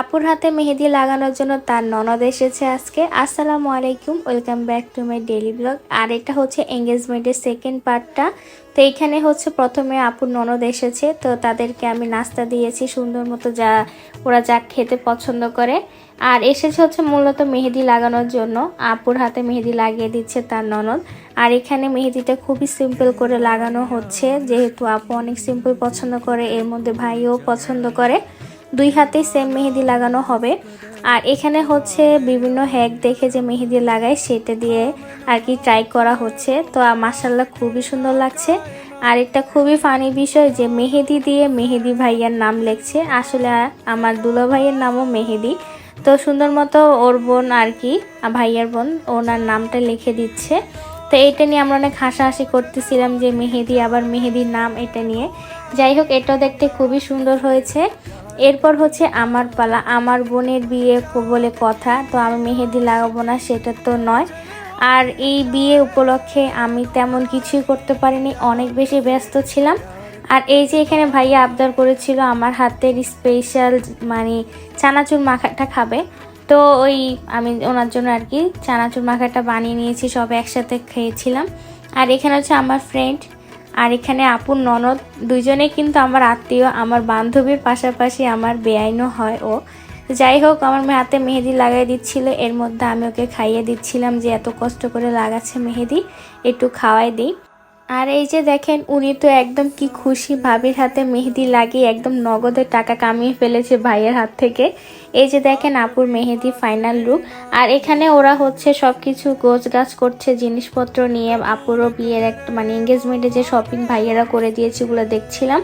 আপুর হাতে মেহেদি লাগানোর জন্য তার ননদ এসেছে আজকে। আসসালামু আলাইকুম, welcome back to my daily blog. আর এটা হচ্ছে এঙ্গেজমেন্টের সেকেন্ড পার্টটা। তো এইখানে হচ্ছে প্রথমে আপুর ননদ এসেছে, তো তাদেরকে আমি নাস্তা দিয়েছি সুন্দর মতো যা, ওরা যা খেতে পছন্দ করে। আর এসেছে হচ্ছে মূলত মেহেদি লাগানোর জন্য। আপুর হাতে মেহেদি লাগিয়ে দিচ্ছে তার ননদ। আর এখানে মেহেদিটা খুবই সিম্পল করে লাগানো হচ্ছে, যেহেতু আপু অনেক সিম্পল পছন্দ করে, এর মধ্যে ভাইও পছন্দ করে। দুই হাতেই সেম মেহেদি লাগানো হবে। আর এখানে হচ্ছে বিভিন্ন হ্যাক দেখে যে মেহেদি লাগায়, সেটা দিয়ে আর কি ট্রাই করা হচ্ছে। তো মাসাল্লাহ খুবই সুন্দর লাগছে। আর একটা খুবই ফানি বিষয় যে মেহেদি দিয়ে মেহেদি ভাইয়ার নাম লেখছে। আসলে আমার দুলো ভাইয়ের নামও মেহেদি। তো সুন্দর মতো ওর বোন আর কি ভাইয়ার বোন, ওনার নামটা লিখে দিচ্ছে। তো এটা নিয়ে আমরা অনেক হাসাহাসি করতেছিলাম যে মেহেদি, আবার মেহেদির নাম এটা নিয়ে। যাই হোক, এটাও দেখতে খুবই সুন্দর হয়েছে। এরপর হচ্ছে আমার পালা, আমার বোনের বিয়ে বলে কথা, তো আমি মেহেদি লাগাবো না, সেটা তো নয়। আর এই বিয়ে উপলক্ষে আমি তেমন কিছুই করতে পারিনি, অনেক বেশি ব্যস্ত ছিলাম। আর এই যে এখানে ভাইয়া আবদার করেছিল আমার হাতের স্পেশাল মানে চানাচুর মাখাটা খাবে, তো ওই আমি ওনার জন্য আর কি চানাচুর মাখাটা বানিয়ে নিয়েছি, সব একসাথে খেয়েছিলাম। আর এখানে হচ্ছে আমার ফ্রেন্ড আর এখানে আপুর ননদ দুজনে কিন্তু আমার আত্মীয়, আমার বান্ধবীর পাশাপাশি আমার বেআইনও হয় ও। যাই হোক, আমার হাতে মেহেদি লাগাই দিচ্ছিল, এর মধ্যে আমি ওকে খাইয়ে দিচ্ছিলাম যে এত কষ্ট করে লাগাচ্ছে মেহেদি, একটু খাওয়াই দিই। আর এই যে দেখেন, উনি তো একদম কি খুশি ভাবির হাতে মেহেদি লাগিয়ে একদম নগদের টাকা কামিয়ে ফেলেছে ভাইয়ের হাত থেকে। এই যে দেখেন আপুর মেহেদি ফাইনাল লুক আর এখানে ওরা হচ্ছে সব কিছু গোছ গাছ করছে, জিনিসপত্র নিয়ে আপুরও বিয়ের একটা মানে এঙ্গেজমেন্টে যে শপিং ভাইয়েরা করে দিয়েছে ওগুলো দেখছিলাম।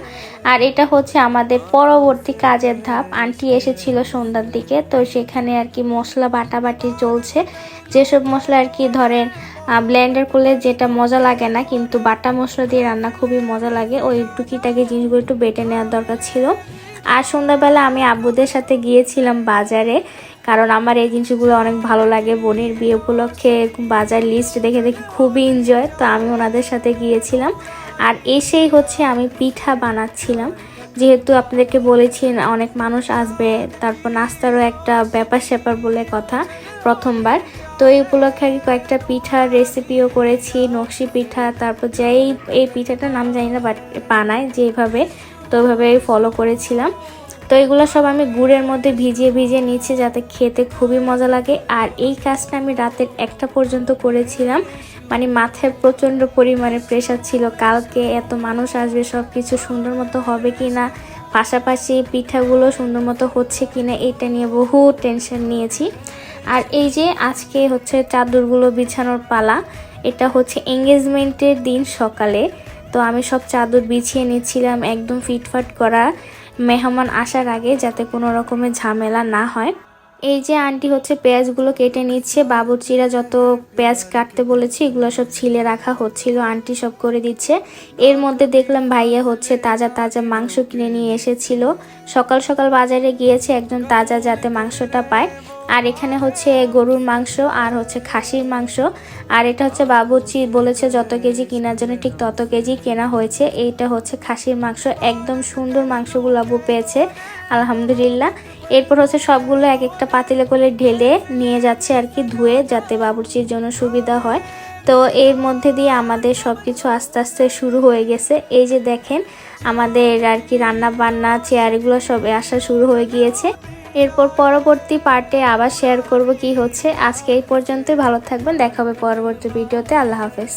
আর এটা হচ্ছে আমাদের পরবর্তী কাজের ধাপ। আন্টি এসেছিল সন্ধ্যার দিকে, তো সেখানে আর কি মশলা বাটাবাটি চলছে। যেসব মশলা আর কি ধরেন ব্লেন্ডার করলে যেটা মজা লাগে না, কিন্তু বাটা মশলা দিয়ে রান্না খুবই মজা লাগে। ওই টুকিটাকি জিনিসগুলো একটু বেটে নেওয়ার দরকার ছিল। আর সন্ধ্যাবেলা আমি আব্বুদের সাথে গিয়েছিলাম বাজারে, কারণ আমার এই জিনিসগুলো অনেক ভালো লাগে। বোনের বিয়ে উপলক্ষে বাজার লিস্ট দেখে দেখে খুবই এনজয় তো আমি ওনাদের সাথে গিয়েছিলাম। আর এসেই হচ্ছে আমি পিঠা বানাচ্ছিলাম। যেহেতু আপনাদেরকে বলেছি অনেক মানুষ আসবে, তারপর নাস্তারও একটা ব্যাপার স্যাপার বলে কথা প্রথমবার। তো এই উপলক্ষে আমি কয়েকটা পিঠার রেসিপিও করেছি, নকশি পিঠা, তারপর যেই, এই পিঠাটার নাম জানি না বাট বানায় যেভাবে তো ওইভাবে ফলো করেছিলাম। তো এগুলো সব আমি গুড়ের মধ্যে ভিজিয়ে ভিজিয়ে নিচ্ছি যাতে খেতে খুবই মজা লাগে। আর এই কাজটা আমি রাতের একটা পর্যন্ত করেছিলাম। মানে মাথায় প্রচণ্ড পরিমাণে প্রেশার ছিল। কালকে এত মানুষ আসবে সব কিছু সুন্দর মতো হবে কি না পাশাপাশি পিঠাগুলো সুন্দর মতো হচ্ছে কি না এটা নিয়ে বহু টেনশন নিয়েছি। আর এই যে আজকে হচ্ছে চাদরগুলো বিছানোর পালা, এটা হচ্ছে এঙ্গেজমেন্টের দিন সকালে। তো আমি সব চাদর বিছিয়ে নিচ্ছিলাম, একদম ফিটফাট করা। মেহমান আসার আগে যাতে কোনো রকমের ঝামেলা না হয়। এই যে আন্টি হচ্ছে পেঁয়াজগুলো কেটে নিচ্ছে বাবুর্চিরা যত পেঁয়াজ কাটতে বলেছে, এগুলো সব ছিলে রাখা হচ্ছিল, আন্টি সব করে দিচ্ছে। এর মধ্যে দেখলাম ভাইয়া হচ্ছে তাজা তাজা মাংস কিনে নিয়ে এসেছিল। সকাল সকাল বাজারে গিয়েছে, একজন তাজা যাতে মাংসটা পায়। আর এখানে হচ্ছে গরুর মাংস আর হচ্ছে খাসির মাংস। আর এটা হচ্ছে বাবুচি বলেছে যত কেজি কেনার জন্য, ঠিক তত কেজি কেনা হয়েছে। এইটা হচ্ছে খাসির মাংস, একদম সুন্দর মাংসগুলো আবু পেয়েছে, আলহামদুলিল্লাহ। এরপর হচ্ছে সবগুলো এক একটা পাতিলে করে ঢেলে নিয়ে যাচ্ছে আর কি ধুয়ে, যাতে বাবুর্চির জন্য সুবিধা হয়। তো এর মধ্যে দিয়ে আমাদের সব কিছু আস্তে আস্তে শুরু হয়ে গেছে। এই যে দেখেন, আমাদের আর কি রান্না বান্না চেয়ারগুলো সব আসা শুরু হয়ে গিয়েছে। এরপর পরবর্তী পার্টে আবার শেয়ার করব কি হচ্ছে। আজকে এই পর্যন্তই, ভালো থাকবেন, দেখা হবে পরবর্তী ভিডিওতে, আল্লাহ হাফেজ।